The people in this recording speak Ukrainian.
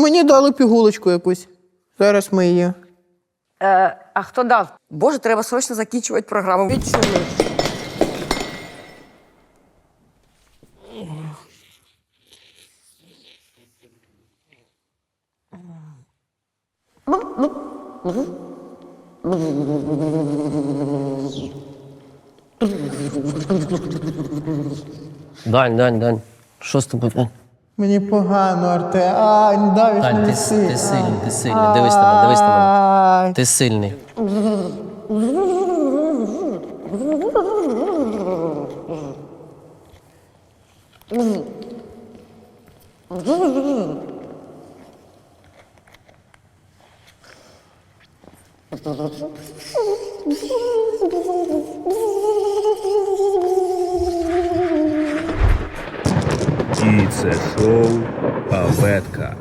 Мені дали пігулочку якусь. Зараз ми її. Е, а хто дав? Боже, треба срочно закінчувати програму. Відчули. Дань, Дань, Дань. Що з тобою? Дань? Мені погано, Арте. Ай, не давиш Дань, мені ти, сильно. ти сильний, ти сильний. Дивись на мене, дивись на мене. Ай. Ти сильний. І це шоу Абетка.